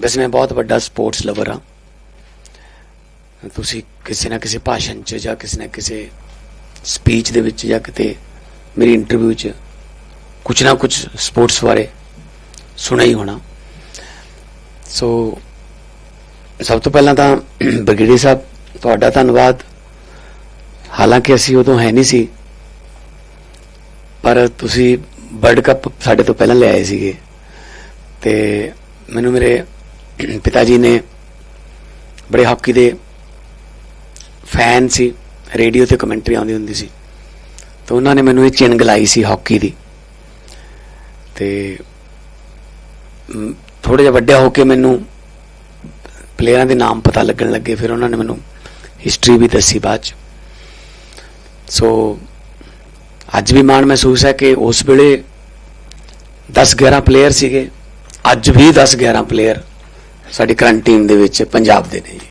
ਵੈਸੇ ਮੈਂ ਬਹੁਤ ਵੱਡਾ ਸਪੋਰਟਸ ਲਵਰ ਹਾਂ। ਤੁਸੀਂ ਕਿਸੇ ਨਾ ਕਿਸੇ ਭਾਸ਼ਣ 'ਚ ਜਾਂ ਕਿਸੇ ਨਾ ਕਿਸੇ ਸਪੀਚ ਦੇ ਵਿੱਚ ਜਾਂ ਕਿਤੇ ਮੇਰੀ ਇੰਟਰਵਿਊ 'ਚ ਕੁਝ ਨਾ ਕੁਝ ਸਪੋਰਟਸ ਬਾਰੇ ਸੁਣਿਆ ਹੀ ਹੋਣਾ। ਸੋ ਸਭ ਤੋਂ ਪਹਿਲਾਂ ਤਾਂ ਬਗੀੜੀ ਸਾਹਿਬ, ਤੁਹਾਡਾ ਧੰਨਵਾਦ। ਹਾਲਾਂਕਿ ਅਸੀਂ ਉਦੋਂ ਹੈ ਨਹੀਂ ਸੀ, ਪਰ ਤੁਸੀਂ ਵਰਲਡ ਕੱਪ ਸਾਡੇ ਤੋਂ ਪਹਿਲਾਂ ਲੈ ਆਏ ਸੀਗੇ। ਤੇ ਮੈਨੂੰ ਮੇਰੇ ਪਿਤਾ ਜੀ ਨੇ ਬੜੇ ਹਾਕੀ ਦੇ ਫੈਨ ਸੀ, ਰੇਡੀਓ ਤੇ ਕਮੈਂਟਰੀ ਆਉਂਦੀ ਹੁੰਦੀ ਸੀ। ਤਾਂ ਉਹਨਾਂ ਨੇ ਮੈਨੂੰ ਇਹ ਚਿੰਗ ਗਲਾਈ ਸੀ ਹਾਕੀ ਦੀ। ਤੇ ਥੋੜਾ ਜਿਹਾ ਵੱਡਿਆ ਹੋ ਕੇ ਮੈਨੂੰ ਪਲੇਅਰਾਂ ਦੇ ਨਾਮ ਪਤਾ ਲੱਗਣ ਲੱਗੇ, ਫਿਰ ਉਹਨਾਂ ਨੇ ਮੈਨੂੰ ਹਿਸਟਰੀ ਵੀ ਦੱਸੀ ਬਾਅਦ ਚ। ਸੋ ਅੱਜ ਵੀ ਮਾਣ ਮਹਿਸੂਸ ਹੈ ਕਿ ਉਸ ਵੇਲੇ 10 11 ਪਲੇਅਰ ਸੀਗੇ, ਅੱਜ ਵੀ 10 11 ਪਲੇਅਰ ਸਾਡੀ ਕਰੰਟ ਟੀਮ ਦੇ ਵਿੱਚ ਪੰਜਾਬ ਦੇ ਨੇ ਜੀ।